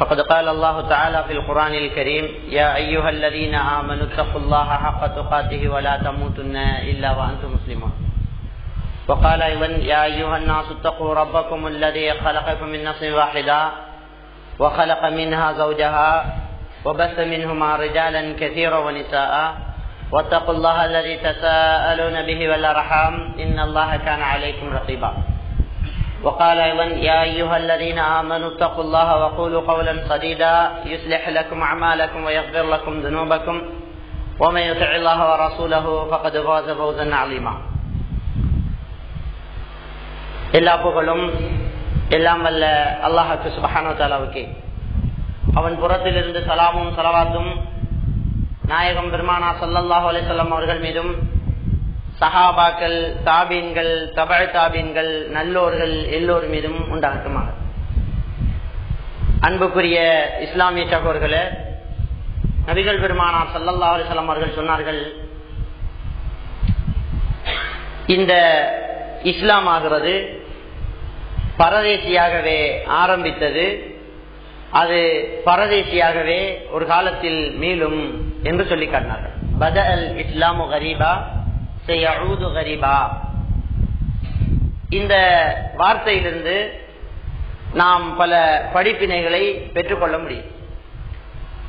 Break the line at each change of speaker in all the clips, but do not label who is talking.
فقد قال الله تعالى في القرآن الكريم يا أيها الذين آمنوا اتقوا الله حق تقاته ولا تموتن إلا وأنتم مسلمون. وقال أيضا يا أيها الناس اتقوا ربكم الذي خلقكم من نفس واحدة وخلق منها زوجها وبث منهما رجالا كثيرا ونساء واتقوا الله الذي تساءلون به والأرحام إن الله كان عليكم رقيبا. وقال أيضا يا أيها الذين آمنوا اتقوا الله وقولوا قولا سديدا يصلح لكم أعمالكم ويغفر لكم ذنوبكم ومن يطع الله ورسوله فقد فاز فوزا عظيما எல்லா புகழும் எல்லாம் வல்ல அல்லாஹாக்கு சுபஹானோ தாலாவுக்கு அவன் புறத்திலிருந்து சலாமும் சலவாத்தும் நாயகம் பெருமானா சல்லல்லாஹு அலிசல்லாம் அவர்கள் மீதும் சஹாபாக்கள் தாபீன்கள் தபழ் தாபீன்கள் நல்லோர்கள் எல்லோர் மீதும் உண்டாகட்டுமாக. அன்புக்குரிய இஸ்லாமிய சகோர்களே நபிகள் பெருமானார் சல்லல்லா அலிசல்லாம் அவர்கள் சொன்னார்கள் இந்த இஸ்லாம் ஆகிறது பரதேசியாகவே ஆரம்பித்தது அது பரதேசியாகவே ஒரு காலத்தில் மீளும் என்று சொல்லி காட்டினார்கள். பத அல் இஸ்லாமு கரீபா செய்யூது கரீபா இந்த வார்த்தையிலிருந்து நாம் பல படிப்பினைகளை பெற்றுக்கொள்ள முடியும்.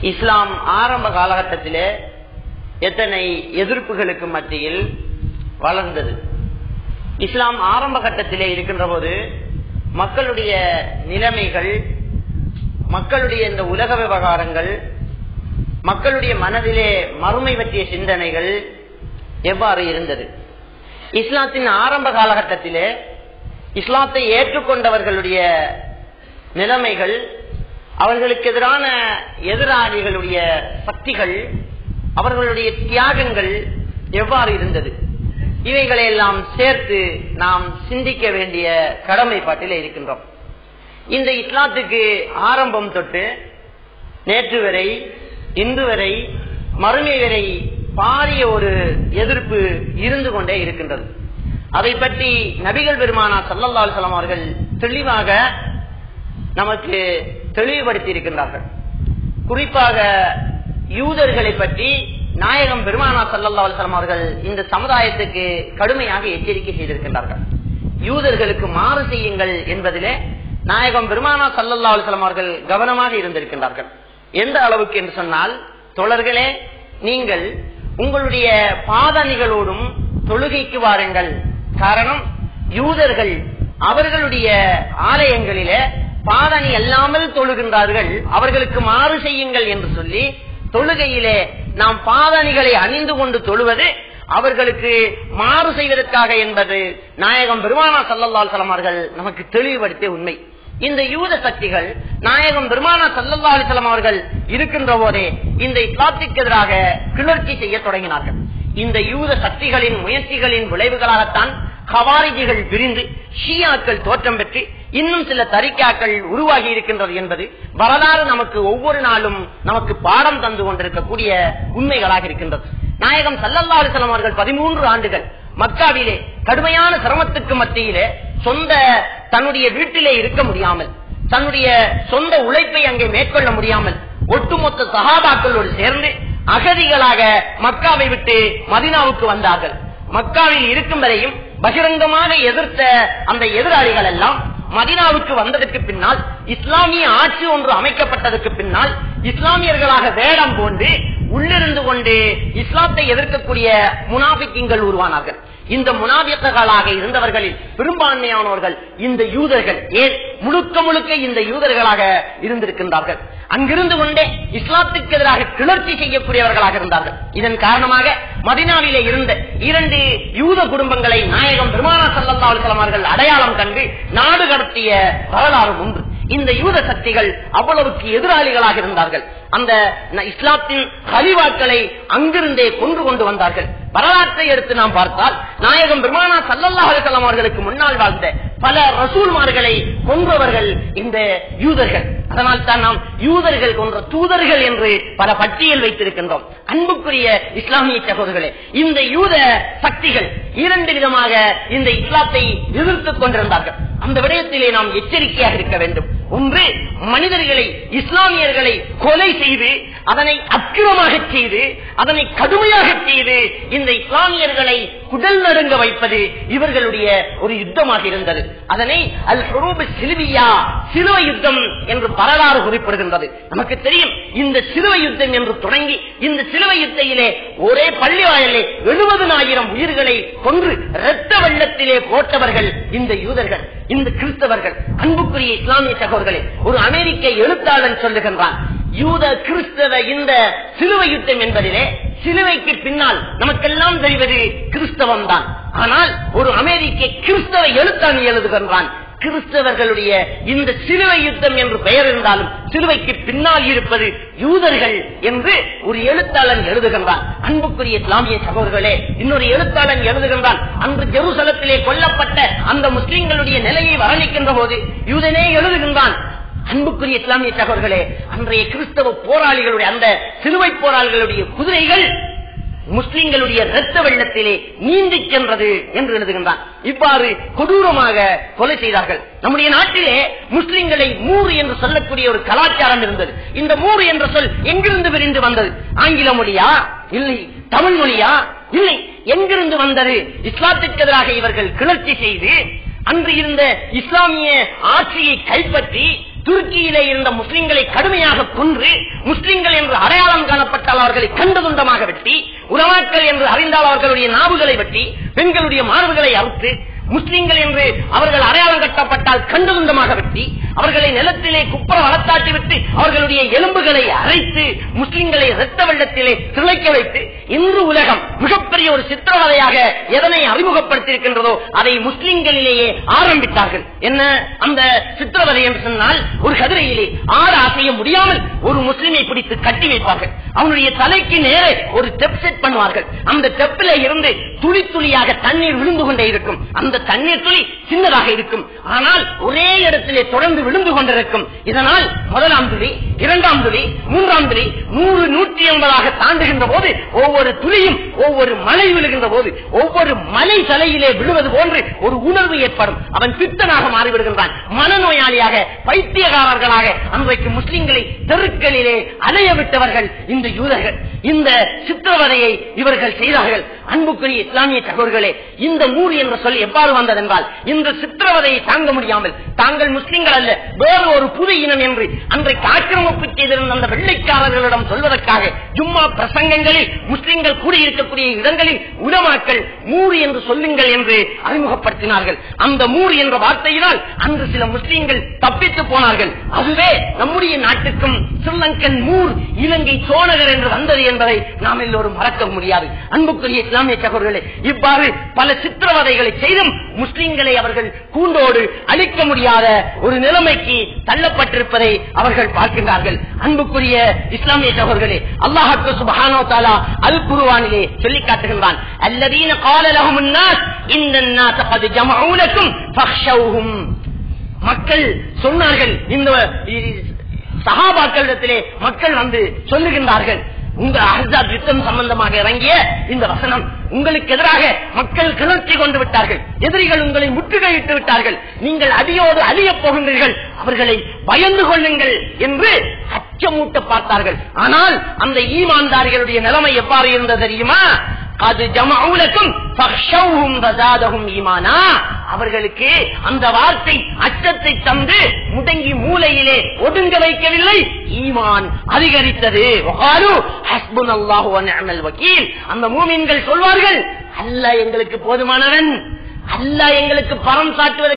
இஸ்லாம் ஆரம்ப காலகட்டத்திலே எத்தனை எதிர்ப்புகளுக்கு மத்தியில் வளர்ந்தது. இஸ்லாம் ஆரம்ப கட்டத்திலே இருக்கின்ற போது மக்களுடைய நிலைமைகள் மக்களுடைய இந்த உலக விவகாரங்கள் மக்களுடைய மனதிலே மறுமை பற்றிய சிந்தனைகள் எவ்வாறு இருந்தது? இஸ்லாத்தின் ஆரம்ப காலகட்டத்திலே இஸ்லாத்தை ஏற்றுக்கொண்டவர்களுடைய நிலைமைகள் அவர்களுக்கு எதிரான எதிராளிகளுடைய சக்திகள் அவர்களுடைய தியாகங்கள் எவ்வாறு இருந்தது? இவைகளை எல்லாம் சேர்த்து நாம் சிந்திக்க வேண்டிய கடமைப்பாட்டில் இருக்கின்றோம். இந்த இஸ்லாத்துக்கு ஆரம்பம் தொட்டு நேற்று வரை இன்று வரை மறுமை வரை பாரிய ஒரு எதிர்ப்பு இருந்து கொண்டே இருக்கின்றது. அதை பற்றி நபிகள் பெருமானா சல்லல்லால் சலம் அவர்கள் தெளிவாக நமக்கு தெளிவுபடுத்தி இருக்கின்றார்கள் குறிப்பாக யூதர்களை பற்றி நாயகம் பெருமானா சல்லல்லா அலுவலாம் அவர்கள் இந்த சமுதாயத்துக்கு கடுமையாக எச்சரிக்கை செய்திருக்கின்றார்கள். யூதர்களுக்கு மாறு செய்யுங்கள் என்பதிலே நாயகம் பெருமானா சல்லல்லா அலுவலாம் அவர்கள் கவனமாக இருந்திருக்கின்றார்கள். எந்த அளவுக்கு என்று சொன்னால் தொடர்களே நீங்கள் உங்களுடைய பாதணிகளோடும் தொழுகைக்கு வாருங்கள். காரணம் யூதர்கள் அவர்களுடைய ஆலயங்களில பாதணி அல்லாமல் தொழுகின்றார்கள். அவர்களுக்கு மாறு செய்யுங்கள் என்று சொல்லி தொழுகையிலே நாம் பாதணிகளை அணிந்து கொண்டு தொழுவது அவர்களுக்கு மாறு செய்வதற்காக என்பது நாயகம் பெருமானா சல்லல்லால் சலமார்கள் நமக்கு தெளிவுபடுத்திய உண்மை. இந்த யூத சக்திகள் நாயகம் பெருமானா சல்லல்லா அலிசலம் அவர்கள் இருக்கின்ற போதே இந்த இஸ்லாத்திற்கு எதிராக கிளர்ச்சி செய்ய தொடங்கினார்கள். இந்த யூத சக்திகளின் முயற்சிகளின் விளைவுகளாகத்தான் ஹவாரிஜிகள் விரிந்து ஷியாக்கள் தோற்றம் பெற்று இன்னும் சில தரிக்காக்கள் உருவாகி இருக்கின்றது என்பது வரலாறு நமக்கு ஒவ்வொரு நாளும் நமக்கு பாடம் தந்து கொண்டிருக்கக்கூடிய உண்மைகளாக இருக்கின்றது. நாயகம் சல்லல்லா அலிசலம் அவர்கள் பதிமூன்று ஆண்டுகள் மக்காவிலே கடுமையான சிரமத்துக்கு மத்தியிலே சொந்த தன்னுடைய வீட்டிலே இருக்க முடியாமல் தன்னுடைய சொந்த உழைப்பை அங்கே மேற்கொள்ள முடியாமல் ஒட்டுமொத்த சகாபாக்களோடு சேர்ந்து அகதிகளாக மக்காவை விட்டு மதினாவுக்கு வந்தார்கள். மக்காவில் இருக்கும் வரையும் பகிரங்கமாக எதிர்த்த அந்த எதிராளிகள் எல்லாம் மதினாவுக்கு வந்ததற்கு பின்னால் இஸ்லாமிய ஆட்சி ஒன்று அமைக்கப்பட்டதற்கு பின்னால் இஸ்லாமியர்களாக வேடம் போன்று உள்ளிருந்து கொண்டு இஸ்லாத்தை எதிர்க்கக்கூடிய முனாபிக்கிங்கள் உருவானார்கள். இந்த முனாபிக்கங்களாக இருந்தவர்களில் பெரும்பான்மையானவர்கள் இந்த யூதர்கள் ஏன் முழுக்க முழுக்க இந்த யூதர்களாக இருந்திருக்கின்றார்கள்? அங்கிருந்து கொண்டே இஸ்லாத்துக்கு எதிராக கிளர்ச்சி செய்யக்கூடியவர்களாக இருந்தார்கள். இதன் காரணமாக மதினாவிலே இருந்த இரண்டு யூத குடும்பங்களை நாயகம் பெருமானா சல்லா அவர்கள் அடையாளம் கண்டு நாடு கடத்திய வரலாறு உண்டு இந்த யூத சக்திகள் அவ்வளவுக்கு எதிராளிகளாக இருந்தார்கள். அந்த இஸ்லாத்தின் ஹலிவாக்களை அங்கிருந்தே கொண்டு கொண்டு வந்தார்கள். வரலாற்றை எடுத்து நாம் பார்த்தால் நாயகம் பெருமானா சல்லல்லா அலைஹி அவர்களுக்கு முன்னால் வாழ்ந்த பல ரசூல்மார்களை கொன்றவர்கள் இந்த யூதர்கள். அதனால் தான் நாம் யூதர்கள் கொன்ற தூதர்கள் என்று பல பட்டியல் வைத்திருக்கின்றோம். அன்புக்குரிய இஸ்லாமிய சகோதரர்களே இந்த யூத சக்திகள் இரண்டு விதமாக இந்த இஸ்லாத்தை எதிர்த்துக் கொண்டிருந்தார்கள். அந்த விடயத்திலே நாம் எச்சரிக்கையாக இருக்க வேண்டும். ஒன்று மனிதர்களை இஸ்லாமியர்களை கொலை செய்து அதனை அக்கிரமாக செய்து அதனை கடுமையாக செய்து இந்த இஸ்லாமியர்களை குடல் நடுங்க வைப்பது இவர்களுடைய ஒரு யுத்தமாக இருந்தது. அதனை அல் ஹுரூபு சிலுவியா சிலுவை யுத்தம் என்று வரலாறு குறிப்பிடுகின்றது. நமக்கு தெரியும் இந்த சிலுவை யுத்தம் என்று தொடங்கி இந்த சிலுவை யுத்தையிலே ஒரே பள்ளி வாயிலே எழுபதனாயிரம் உயிர்களை கொன்று இரத்த வெள்ளத்திலே போட்டவர்கள் இந்த யூதர்கள் இந்த கிறிஸ்தவர்கள். அன்புக்குரிய இஸ்லாமிய சகோதரர்களே ஒரு அமெரிக்க எழுத்தாளன் சொல்லுகின்றான் யூத கிறிஸ்தவ இந்த சிலுவை யுத்தம் என்பதிலே சிலுவைக்கு பின்னால் நமக்கெல்லாம் தெரிவது கிறிஸ்தவம் தான் ஆனால் ஒரு அமெரிக்க கிறிஸ்தவ எழுத்தாணி எழுதுகின்றான். கிறிஸ்தவர்களுடைய இந்த சிலுவை யுத்தம் என்று பெயர் இருந்தாலும் சிலுவைக்கு பின்னால் இருப்பது யூதர்கள் என்று ஒரு எழுத்தாளன் எழுதுகின்றான். அன்புக்குரிய இஸ்லாமிய சகோதரர்களே இன்னொரு எழுத்தாளன் எழுதுகின்றான். அன்று ஜெருசலத்திலே கொல்லப்பட்ட அந்த முஸ்லிம்களுடைய நிலையை வர்ணிக்கின்ற போது யூதனே எழுதுகின்றான் அன்புக்குரிய இஸ்லாமிய தகவல்களே அன்றைய கிறிஸ்தவ போராளிகளுடைய அந்த சிலுவை போராளிகளுடைய குதிரைகள் முஸ்லிம்களுடைய இரத்த வெள்ளத்திலே நீந்தி சென்றது என்று எழுதுகின்றான். இவ்வாறு கொடூரமாக கொலை செய்தார்கள். நம்முடைய நாட்டிலே முஸ்லிம்களை மூறு என்று சொல்லக்கூடிய ஒரு கலாச்சாரம் இருந்தது. இந்த மூறு என்ற சொல் எங்கிருந்து விரிந்து வந்தது? ஆங்கில மொழியா? இல்லை. தமிழ் மொழியா? இல்லை. எங்கிருந்து வந்தது? இஸ்லாத்திற்கு எதிராக இவர்கள் கிளர்ச்சி செய்து அன்று இருந்த இஸ்லாமிய ஆட்சியை கைப்பற்றி துருக்கியிலே இருந்த முஸ்லிம்களை கடுமையாக கொன்று முஸ்லிம்கள் என்று அடையாளம் காணப்பட்டால் அவர்களை கண்டுதுண்டமாக வெட்டி உறவாக்கள் என்று அறிந்தால் அவர்களுடைய நாவுகளை வெட்டி பெண்களுடைய மார்புகளை அறுத்து முஸ்லிம்கள் என்று அவர்கள் அடையாளம் கட்டப்பட்டால் கண்டுதுண்டமாக வெட்டி அவர்களை நிலத்திலே குப்புற வளர்த்தாட்டி விட்டு அவர்களுடைய எலும்புகளை அரைத்து முஸ்லிம்களை இரத்த வெள்ளத்திலே திளைக்க வைத்து இன்று உலகம் மிகப்பெரிய ஒரு சித்திரவதையாக எதனை அறிமுகப்படுத்தியிருக்கின்றதோ அதை முஸ்லிம்களிலேயே ஆரம்பித்தார்கள். என்ன? அந்த சித்திரவதை என்று சொன்னால் ஒரு கதிரையிலே ஆறு அசைய முடியாமல் ஒரு முஸ்லிமை பிடித்து கட்டி வைப்பார்கள். அவனுடைய தலைக்கு நேரே ஒரு டெப் செட் பண்ணுவார்கள் அந்த டெப்பில இருந்து துளி துளியாக தண்ணீர் விழுந்து கொண்டே இருக்கும். அந்த தண்ணீர் துளி சின்னதாக இருக்கும். ஆனால் ஒரே இடத்திலே தொடர்ந்து விழுந்து கொண்டிருக்கும். இதனால் முதலாம் துளி இரண்டாம் துளி மூன்றாம் துளி நூறு நூற்றி ஐம்பதாக தாண்டுகின்ற போது ஒவ்வொரு துளியும் ஒவ்வொரு மலை விழுகின்ற போது ஒவ்வொரு மலை தலையிலே விழுவது போன்று ஒரு உணர்வு ஏற்படும். அவன் பித்தனாக மாறிவிடுகின்றான். மனநோயாளியாக பைத்தியகாரர்களாக அன்றைக்கு முஸ்லிம்களை தெருக்களிலே அலைய விட்டவர்கள் இந்த யூதர்கள். இந்த சித்திரவதையை இவர்கள் செய்தார்கள். அன்புக்குரிய இஸ்லாமிய தகவல்களே இந்த ஊர் என்ற சொல் எவ்வாறு வந்ததென்றால் இந்த சித்திரவதையை தாங்க முடியாமல் தாங்கள் முஸ்லிம்கள் அல்ல வேறு ஒரு புது இனம் என்று அன்றைக்கு ஆக்கிரமிப்பு செய்திருந்த அந்த வெள்ளைக்காரர்களிடம் சொல்வதற்காக ஜும்மா பிரசங்கங்களில் முஸ்லிம்கள் கூடியிருக்கக்கூடிய இடங்களில் உலமாக்கள் மூறு என்று சொல்லுங்கள் என்று அறிமுகப்படுத்தினார்கள். அந்த மூறு என்ற வார்த்தையினால் அன்று சில முஸ்லிம்கள் தப்பித்து போனார்கள். அதுவே நம்முடைய நாட்டுக்கும் ஸ்ரீலங்கன் மூர் இலங்கை சோழகர் என்று வந்தது என்பதை நாம் எல்லோரும் மறக்க முடியாது. அன்புக்குரிய இஸ்லாமிய சகோதரர்களே இவ்வாறு பல சித்திரவதைகளை செய்தும் முஸ்லிம்களை அவர்கள் கூண்டோடு அழிக்க முடியாத ஒரு நிலைமைக்கு தள்ளப்பட்டிருப்பதை அவர்கள் பார்க்கின்றார்கள். அன்புக்குரிய இஸ்லாமிய சகோதரர்களே அல்லாஹாக்கு தாலா அல் குருவானிலே சொல்லி காட்டுகின்றான். அல்லதீன காலலகும் இந்த மக்கள் சொன்னார்கள் இந்த சகாபாக்களிடத்திலே மக்கள் வந்து சொல்லுகின்றார்கள். உங்க அஹாப் யுத்தம் சம்பந்தமாக இறங்கிய இந்த வசனம் உங்களுக்கு எதிராக மக்கள் கிளர்ச்சி கொண்டு விட்டார்கள். எதிரிகள் உங்களை முற்றுகையிட்டு விட்டார்கள். நீங்கள் அடியோடு அழிய போகின்றீர்கள். அவர்களை பயந்து கொள்ளுங்கள் என்று அச்சமூட்ட பார்த்தார்கள். ஆனால் அந்த ஈமான்தாரிகளுடைய நிலைமை எவ்வாறு இருந்தது தெரியுமா? அது ஜமாவுலக்கும் ஈமானா அவர்களுக்கு அந்த வார்த்தை அச்சத்தை தந்து முடங்கி மூலையிலே ஒடுங்க வைக்கவில்லை. ஈமான் அதிகரித்தது. வக்கீல் அந்த மூமின்கள் சொல்வார்கள் அல்ல எங்களுக்கு போதுமானவன். அல்ல எங்களுக்கு பரம் சாட்டுவதற்கு